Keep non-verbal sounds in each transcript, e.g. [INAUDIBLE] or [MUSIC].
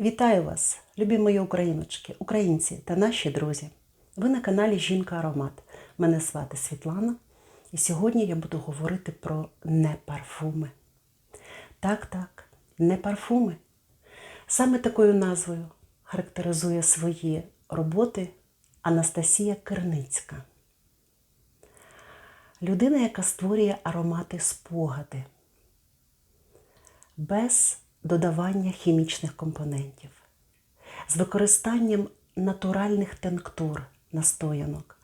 Вітаю вас, любі мої україночки, українці та наші друзі. Ви на каналі Жінка Аромат. Мене звати Світлана, і сьогодні я буду говорити про непарфуми. Так, так, не парфуми. Саме такою назвою характеризує свої роботи Анастасія Керницька. Людина, яка створює аромати спогади без додавання хімічних компонентів, з використанням натуральних тенктур настоянок,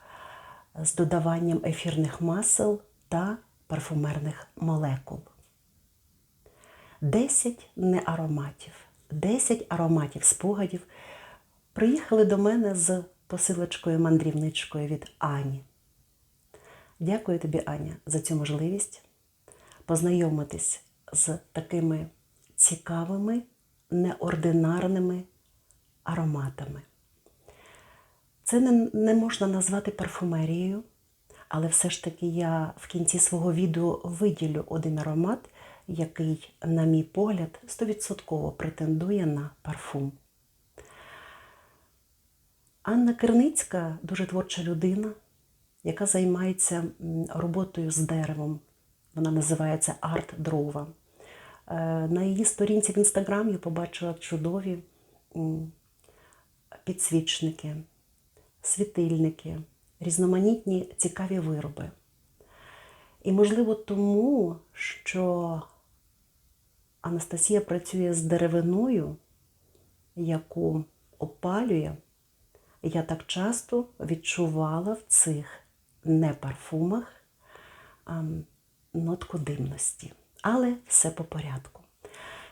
з додаванням ефірних масел та парфумерних молекул. 10 не ароматів, 10 ароматів спогадів приїхали до мене з посилочкою мандрівничкою від Ані. Дякую тобі, Аня, за цю можливість познайомитись з такими цікавими, неординарними ароматами. Це не, не можна назвати парфумерією, але все ж таки я в кінці свого відео виділю один аромат, який, на мій погляд, 100% претендує на парфум. Анна Керницька дуже творча людина, яка займається роботою з деревом. Вона називається арт дрова. На її сторінці в інстаграм я побачила чудові підсвічники, світильники, різноманітні цікаві вироби. І, можливо, тому, що Анастасія працює з деревиною, яку опалює, я так часто відчувала в цих непарфумах нотку димності. Але все по порядку.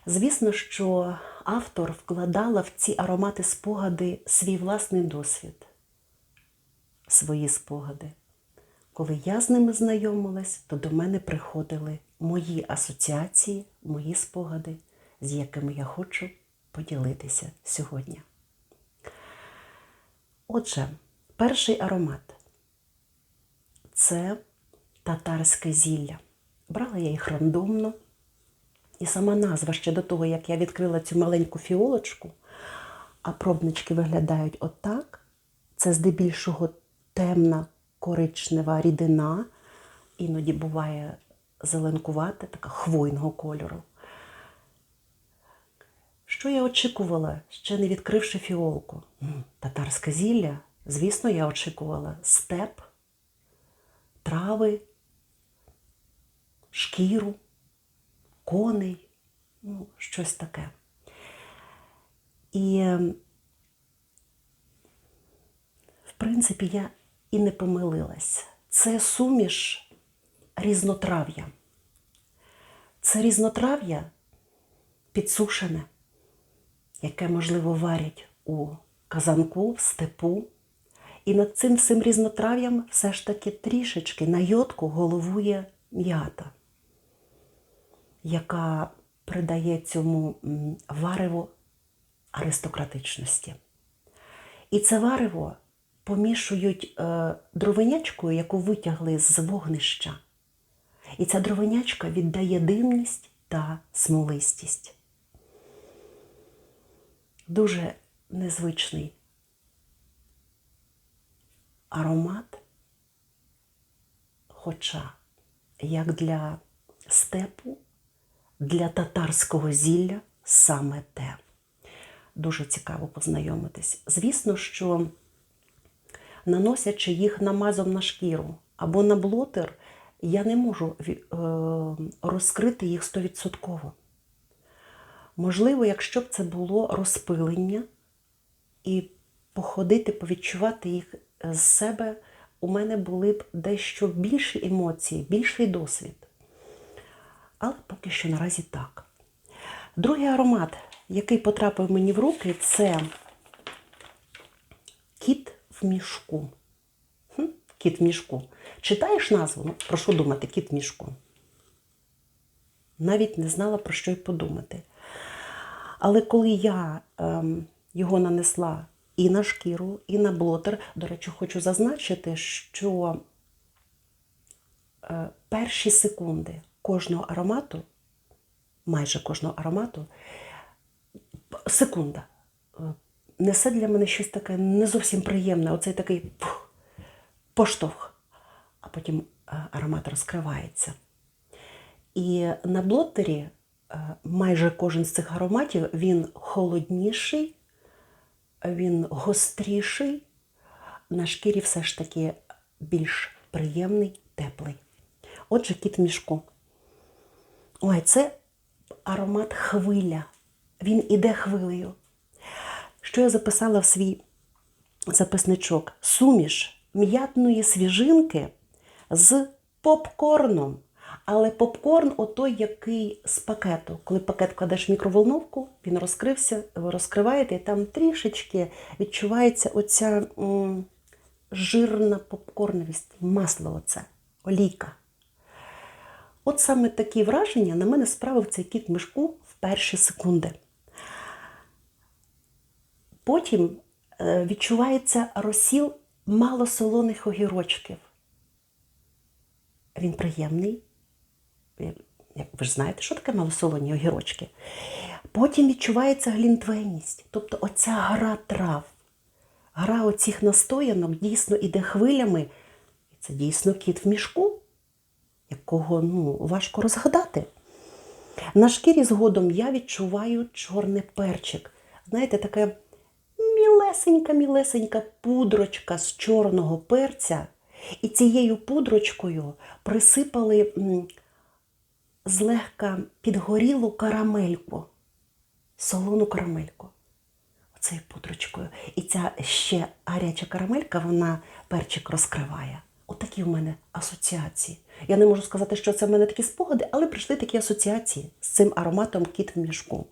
Звісно, що автор вкладала в ці аромати спогади свій власний досвід, свої спогади. Коли я з ними знайомилась, то до мене приходили мої асоціації, мої спогади, з якими я хочу поділитися сьогодні. Отже, перший аромат це татарське зілля. Брала я їх рандомно. І сама назва ще до того, як я відкрила цю маленьку фіолочку, а пробнички виглядають отак. Це здебільшого темна коричнева рідина, іноді буває зеленкувата, така хвойного кольору. Що я очікувала, ще не відкривши фіолку? Татарське зілля, звісно, я очікувала степ, трави, шкіру, коней, ну, щось таке. І, в принципі, я і не помилилась. Це суміш різнотрав'я. Це різнотрав'я підсушене, яке, можливо, варять у казанку, в степу. І над цим всім різнотрав'ям все ж таки трішечки на йодку головує м'ята яка придає цьому вареву аристократичності. І це варево помішують е, дровинячкою, яку витягли з вогнища. І ця дровинячка віддає димність та смолистість. Дуже незвичний аромат, хоча як для степу для татарського зілля саме те. Дуже цікаво познайомитись. Звісно, що наносячи їх намазом на шкіру або на блотер, я не можу розкрити їх стовідсотково. Можливо, якщо б це було розпилення і походити, повідчувати їх з себе, у мене були б дещо більші емоції, більший досвід. Але поки що наразі так. Другий аромат, який потрапив мені в руки, це кіт в мішку. Хм, Кіт в мішку. Читаєш назву? Ну, Про що думати, кіт в мішку? Навіть не знала, про що й подумати. Але коли я ем, його нанесла і на шкіру, і на блотер, до речі, хочу зазначити, що е, перші секунди кожного аромату, майже кожного аромату, секунда. Е, Несе для мене щось таке не зовсім приємне, оцей такий пух, поштовх, а потім е, аромат розкривається. І на блотері е, майже кожен з цих ароматів він холодніший, він гостріший, на шкірі все ж таки більш приємний, теплий. Отже, кіт в мішку. Ой, це аромат хвиля. Він іде хвилею. Що я записала в свій записничок? Суміш м'ятної свіжинки з попкорном. Але попкорн отой, який з пакету. Коли пакет кладеш в мікроволновку, він розкрився, ви розкриваєте, і там трішечки відчувається оця м, жирна попкорновість, масло оце, олійка. От саме такі враження на мене справив цей кіт в мішку в перші секунди. Потім е, відчувається розсіл малосолоних огірочків. Він приємний. Ви ж знаєте, що таке малосолоні огірочки. Потім відчувається глінтвейність, тобто оця гра трав. Гра оцих настоянок дійсно іде хвилями. І це дійсно кіт в мішку, якого ну, важко розгадати. На шкірі згодом я відчуваю чорний перчик. Знаєте, таке мілесенька-мілесенька пудрочка з чорного перця. І цією пудрочкою присипали злегка підгорілу карамельку, солону карамельку. Оцею пудрочкою. І ця ще гаряча карамелька, вона перчик розкриває. Отакі в мене асоціації. Я не можу сказати, що це в мене такі спогади, але прийшли такі асоціації з цим ароматом кіт в мішку.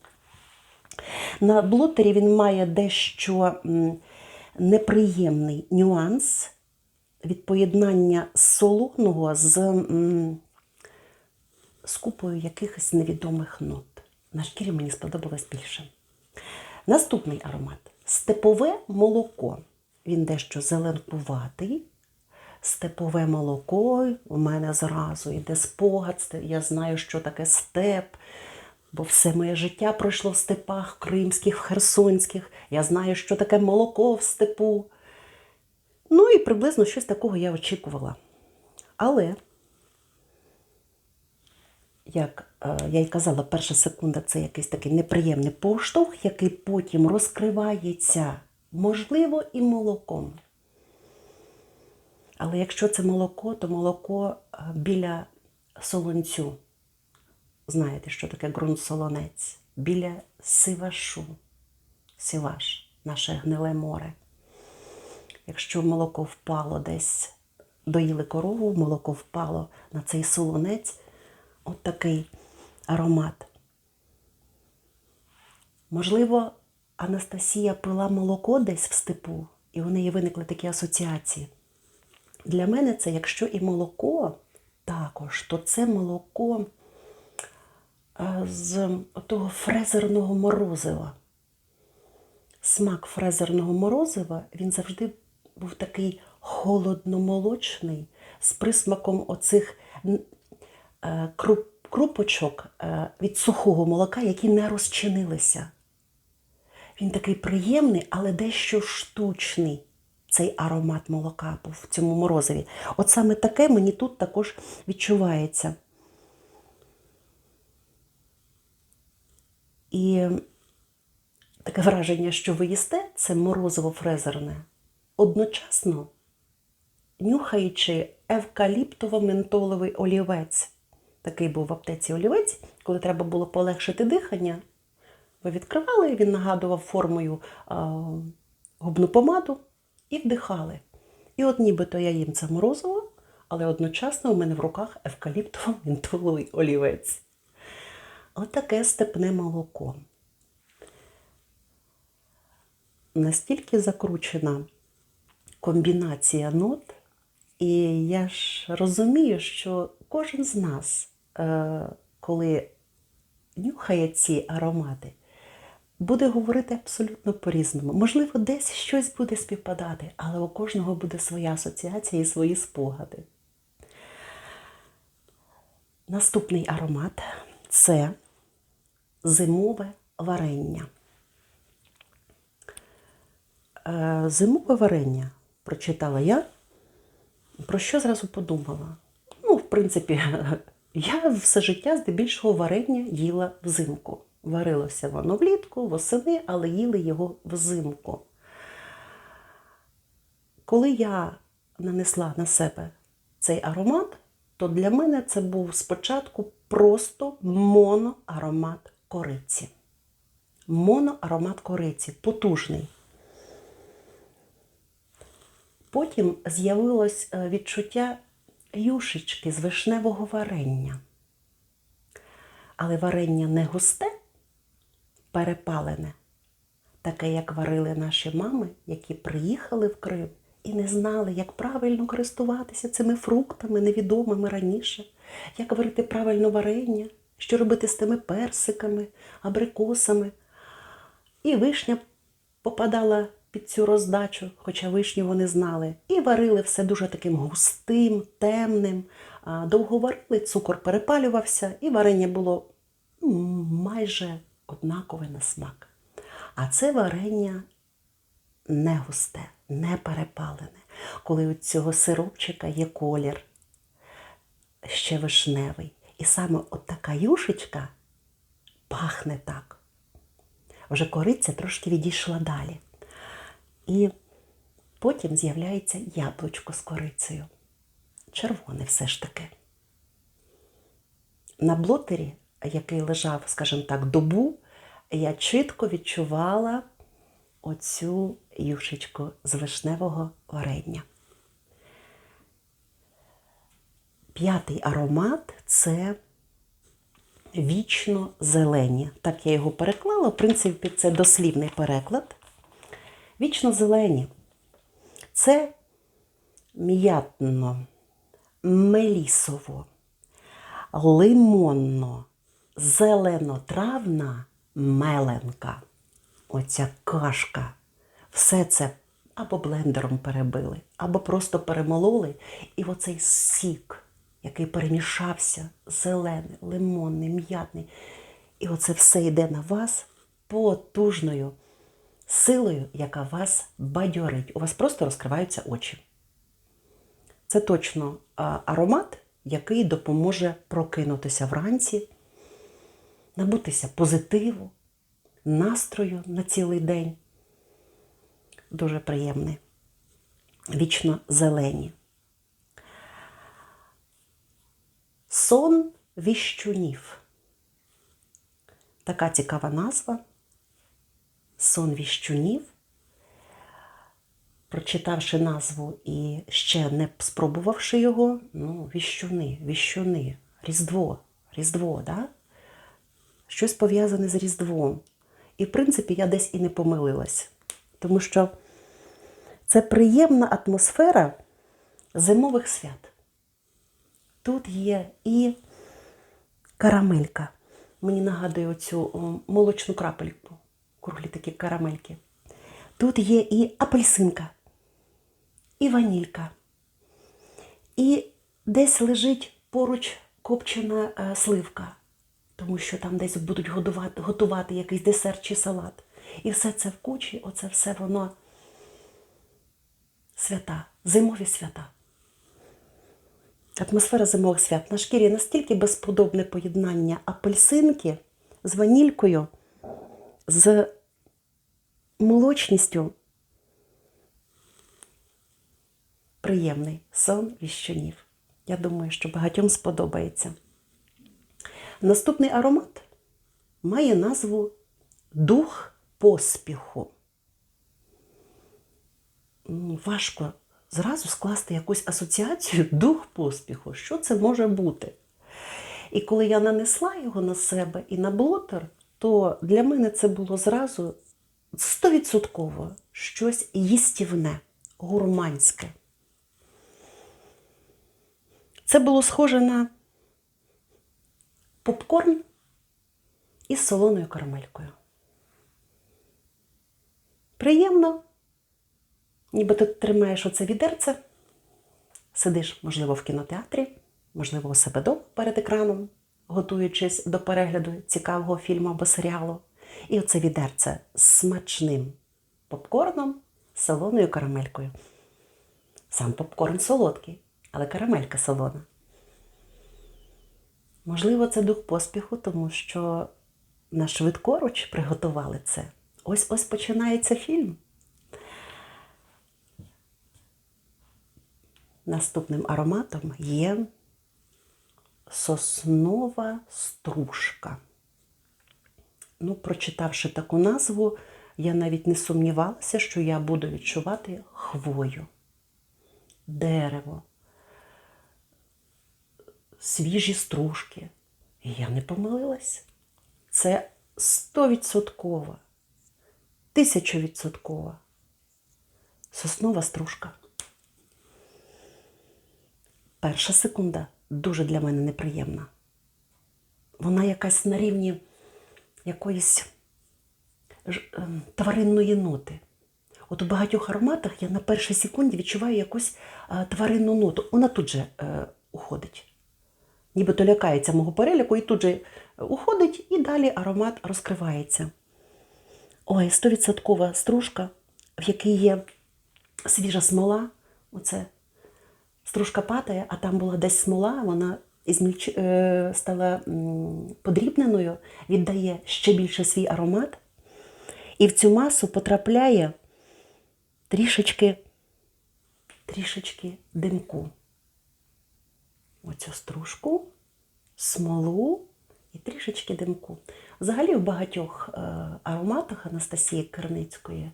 На блотері він має дещо неприємний нюанс від поєднання солоного з, з купою якихось невідомих нот. На шкірі мені сподобалось більше. Наступний аромат степове молоко. Він дещо зеленкуватий. Степове молоко у мене зразу йде спогад. Я знаю, що таке степ, бо все моє життя пройшло в степах кримських, херсонських. Я знаю, що таке молоко в степу. Ну і приблизно щось такого я очікувала. Але, як е, я й казала, перша секунда це якийсь такий неприємний поштовх, який потім розкривається, можливо, і молоком. Але якщо це молоко, то молоко е, біля солонцю. Знаєте, що таке ґрунт солонець? Біля сивашу. Сиваш, наше гниле море. Якщо молоко впало десь, доїли корову, молоко впало на цей солонець, от такий аромат. Можливо, Анастасія пила молоко десь в степу, і у неї виникли такі асоціації. Для мене це, якщо і молоко також, то це молоко е, з того фрезерного морозива. Смак фрезерного морозива, він завжди був такий холодномолочний, з присмаком оцих е, круп- крупочок е, від сухого молока, які не розчинилися. Він такий приємний, але дещо штучний. Цей аромат молока в цьому морозиві. От саме таке мені тут також відчувається. І таке враження, що ви їсте це морозиво фрезерне, одночасно нюхаючи евкаліптово-ментоловий олівець. Такий був в аптеці олівець, коли треба було полегшити дихання. Ви відкривали, він нагадував формою а, губну помаду і вдихали. І от нібито я їм це морозиво, але одночасно у мене в руках евкаліптово-ментоловий олівець. Отаке степне молоко. Настільки закручена комбінація нот, і я ж розумію, що кожен з нас, е, коли нюхає ці аромати, буде говорити абсолютно по-різному. Можливо, десь щось буде співпадати, але у кожного буде своя асоціація і свої спогади. Наступний аромат це зимове варення. Е, Зимове варення прочитала я. Про що зразу подумала? Ну, в принципі, [LAUGHS] я все життя здебільшого варення їла взимку. Варилося воно влітку, восени, але їли його взимку. Коли я нанесла на себе цей аромат, то для мене це був спочатку просто моноаромат кориці. Моноаромат кориці, потужний. Потім з'явилось е, відчуття юшечки з вишневого варення. Але варення не густе, перепалене, таке, як варили наші мами, які приїхали в Крим і не знали, як правильно користуватися цими фруктами, невідомими раніше, як варити правильно варення, що робити з тими персиками, абрикосами. І вишня попадала під цю роздачу, хоча вишню вони знали, і варили все дуже таким густим, темним. Довго варили, цукор перепалювався, і варення було майже однакове на смак. А це варення не густе, не перепалене. Коли у цього сиропчика є колір, ще вишневий. І саме от така юшечка пахне так. Вже кориця трошки відійшла далі. І потім з'являється яблучко з корицею. Червоне все ж таки. На блотері, який лежав, скажімо так, добу, я чітко відчувала оцю юшечку з вишневого варення. П'ятий аромат це вічно зелені. Так я його переклала. В принципі, це дослівний переклад. Вічно зелені. Це м'ятно, мелісово, лимонно, зеленотравна меленка. Оця кашка. Все це або блендером перебили, або просто перемололи. І оцей сік, який перемішався, зелений, лимонний, м'ятний. І оце все йде на вас потужною силою, яка вас бадьорить. У вас просто розкриваються очі. Це точно аромат, який допоможе прокинутися вранці, набутися позитиву, настрою на цілий день. Дуже приємний. Вічно зелені. Сон віщунів. Така цікава назва. Сон віщунів. Прочитавши назву і ще не спробувавши його, ну, віщуни, віщуни, Різдво, Різдво, да? Щось пов'язане з Різдвом. І, в принципі, я десь і не помилилась, тому що це приємна атмосфера зимових свят. Тут є і карамелька. Мені нагадує оцю молочну крапельку, круглі такі карамельки. Тут є і апельсинка, і ванілька. І десь лежить поруч копчена е, сливка, тому що там десь будуть годувати, готувати якийсь десерт чи салат. І все це в кучі, оце все воно свята, зимові свята. Атмосфера зимових свят. На шкірі настільки безподобне поєднання апельсинки з ванількою, з молочністю. Приємний сон віщунів. Я думаю, що багатьом сподобається. Наступний аромат має назву Дух поспіху. Важко зразу скласти якусь асоціацію [LAUGHS] дух поспіху. Що це може бути? І коли я нанесла його на себе і на блотер, то для мене це було зразу стовідсотково щось їстівне, гурманське. Це було схоже на попкорн із солоною карамелькою. Приємно, ніби ти тримаєш оце відерце, сидиш, можливо, в кінотеатрі, можливо, у себе вдома перед екраном, готуючись до перегляду цікавого фільму або серіалу. І оце відерце з смачним попкорном з солоною карамелькою. Сам попкорн солодкий, але карамелька солона. Можливо, це дух поспіху, тому що на швидкоруч приготували це. Ось ось починається фільм. Наступним ароматом є соснова стружка. Ну, прочитавши таку назву, я навіть не сумнівалася, що я буду відчувати хвою, дерево, свіжі стружки. І я не помилилась. Це стовідсоткова, тисячовідсоткова соснова стружка. Перша секунда дуже для мене неприємна. Вона якась на рівні якоїсь ем, тваринної ноти. От у багатьох ароматах я на першій секунді відчуваю якусь е, тваринну ноту. Вона тут же е, уходить. Нібито лякається мого переліку і тут же уходить, і далі аромат розкривається. Ой, 100% стружка, в якій є свіжа смола. Оце стружка падає, а там була десь смола, вона ізмільч... е, стала подрібненою, віддає ще більше свій аромат. І в цю масу потрапляє трішечки, трішечки димку. Оцю стружку, смолу і трішечки димку. Взагалі в багатьох е, ароматах Анастасії Керницької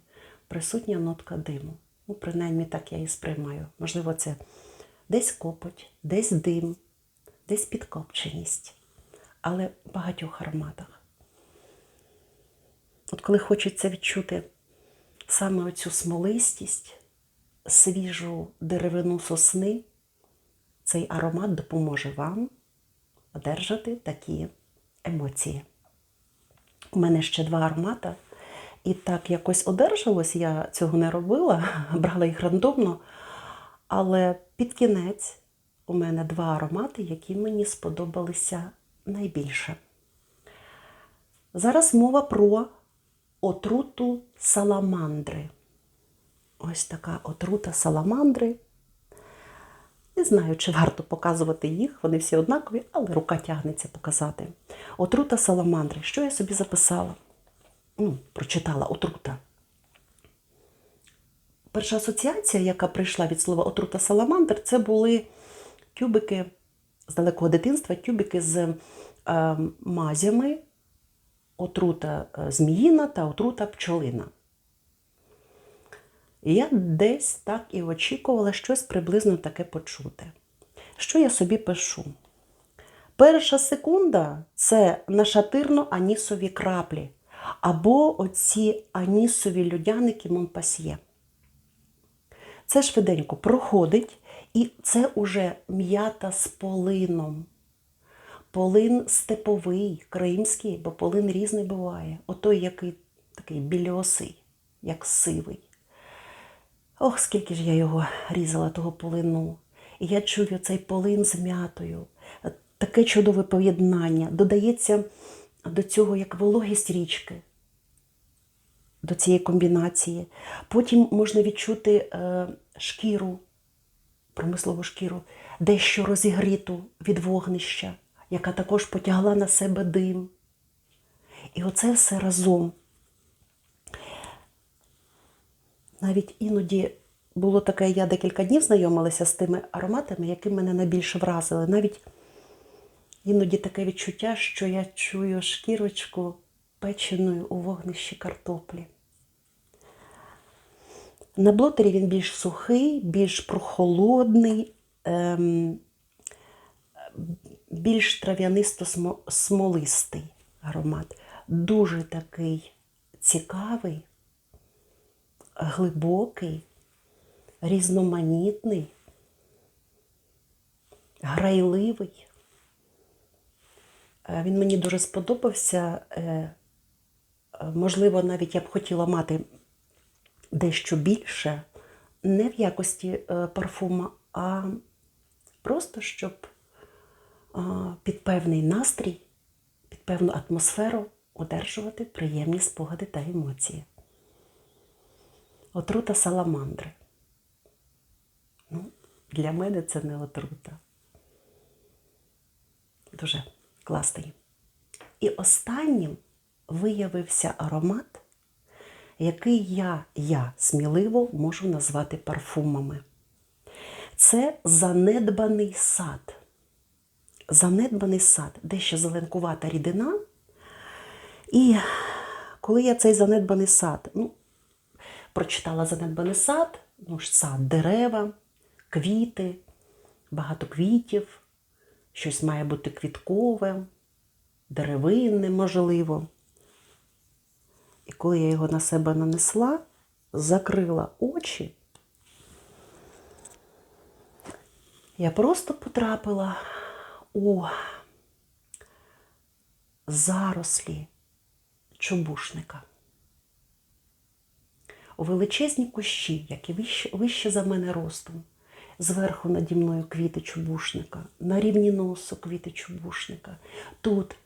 присутня нотка диму. Ну, принаймні так я і сприймаю. Можливо, це десь копоть, десь дим, десь підкопченість. Але в багатьох ароматах. От коли хочеться відчути саме оцю смолистість, свіжу деревину сосни, цей аромат допоможе вам одержати такі емоції. У мене ще два аромата, і так якось одержалось, я цього не робила, [LAUGHS] брала їх рандомно. Але під кінець у мене два аромати, які мені сподобалися найбільше. Зараз мова про отруту саламандри. Ось така отрута саламандри. Не знаю, чи варто показувати їх, вони всі однакові, але рука тягнеться показати. Отрута саламандри. Що я собі записала? Ну, прочитала отрута. Перша асоціація, яка прийшла від слова отрута саламандр, це були тюбики з далекого дитинства, тюбики з е, мазями, отрута е, зміїна та отрута пчолина. І я десь так і очікувала щось приблизно таке почути. Що я собі пишу? Перша секунда це нашатирно-анісові краплі або оці анісові людяники Монпасьє. Це швиденько проходить, і це уже м'ята з полином. Полин степовий, кримський, бо полин різний буває. Отой, який такий більосий, як сивий. Ох, скільки ж я його різала, того полину. І я чую цей полин з м'ятою. Таке чудове поєднання. Додається до цього як вологість річки, до цієї комбінації. Потім можна відчути е, шкіру, промислову шкіру, дещо розігріту від вогнища, яка також потягла на себе дим. І оце все разом. Навіть іноді було таке, я декілька днів знайомилася з тими ароматами, які мене найбільше вразили. Навіть іноді таке відчуття, що я чую шкірочку печеною у вогнищі картоплі. На блотері він більш сухий, більш прохолодний, ем, більш трав'янисто-смолистий аромат. Дуже такий цікавий, глибокий, різноманітний, грайливий. Е, Він мені дуже сподобався. Е, Можливо, навіть я б хотіла мати дещо більше, не в якості е, парфума, а просто щоб під певний настрій, під певну атмосферу одержувати приємні спогади та емоції. Отрута саламандри. Ну, для мене це не отрута. Дуже класний. І останнім виявився аромат, який я, я сміливо можу назвати парфумами. Це занедбаний сад. Занедбаний сад, де ще зеленкувата рідина. І коли я цей занедбаний сад, ну, прочитала занедбаний сад, ну ж сад, дерева, квіти, багато квітів, щось має бути квіткове, деревинне, можливо. І коли я його на себе нанесла, закрила очі, я просто потрапила у зарослі чубушника. Величезні кущі, які вище, вище за мене ростом, зверху наді мною квіти чубушника, на рівні носу квіти чубушника. Тут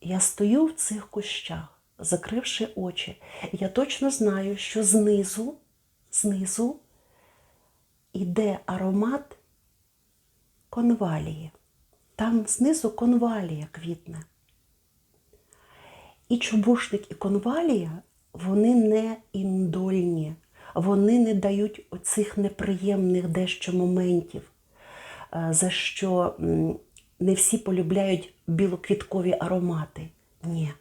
я стою в цих кущах, закривши очі, я точно знаю, що знизу, знизу іде аромат конвалії. Там знизу конвалія квітне. І чубушник, і конвалія, вони не індольні, вони не дають оцих неприємних дещо моментів, е, за що не всі полюбляють білоквіткові аромати. Ні,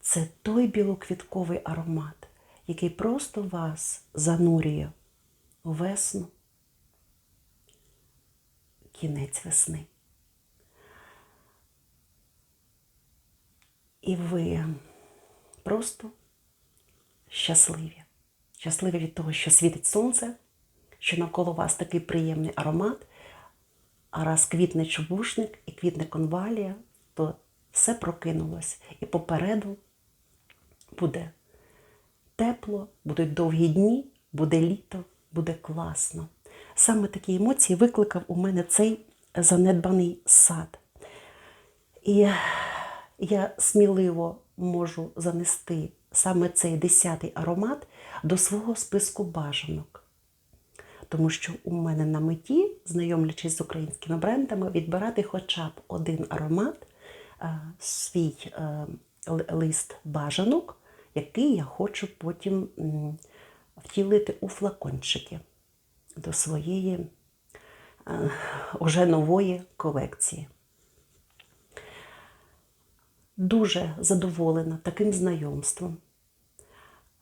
це той білоквітковий аромат, який просто вас занурює у весну, кінець весни. І ви просто щасливі. Щасливі від того, що світить сонце, що навколо вас такий приємний аромат. А раз квітне чубушник і квітне конвалія, то все прокинулось. І попереду буде тепло, будуть довгі дні, буде літо, буде класно. Саме такі емоції викликав у мене цей занедбаний сад. І я сміливо можу занести саме цей десятий аромат до свого списку бажанок. Тому що у мене на меті, знайомлячись з українськими брендами, відбирати хоча б один аромат, е, свій е, лист бажанок, який я хочу потім втілити у флакончики до своєї е, уже нової колекції. Дуже задоволена таким знайомством.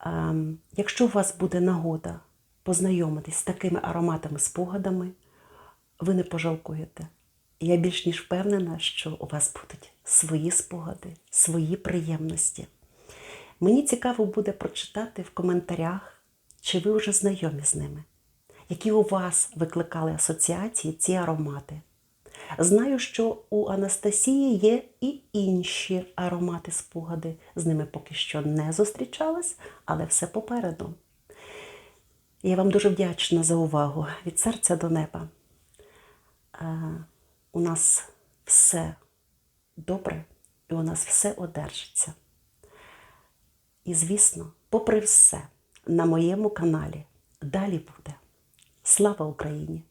Ем, Якщо у вас буде нагода познайомитись з такими ароматами, спогадами, ви не пожалкуєте. Я більш ніж впевнена, що у вас будуть свої спогади, свої приємності. Мені цікаво буде прочитати в коментарях, чи ви вже знайомі з ними, які у вас викликали асоціації ці аромати. Знаю, що у Анастасії є і інші аромати спогади. З ними поки що не зустрічалась, але все попереду. Я вам дуже вдячна за увагу від серця до неба. Е, У нас все добре і у нас все одержиться. І, звісно, попри все, на моєму каналі далі буде. Слава Україні!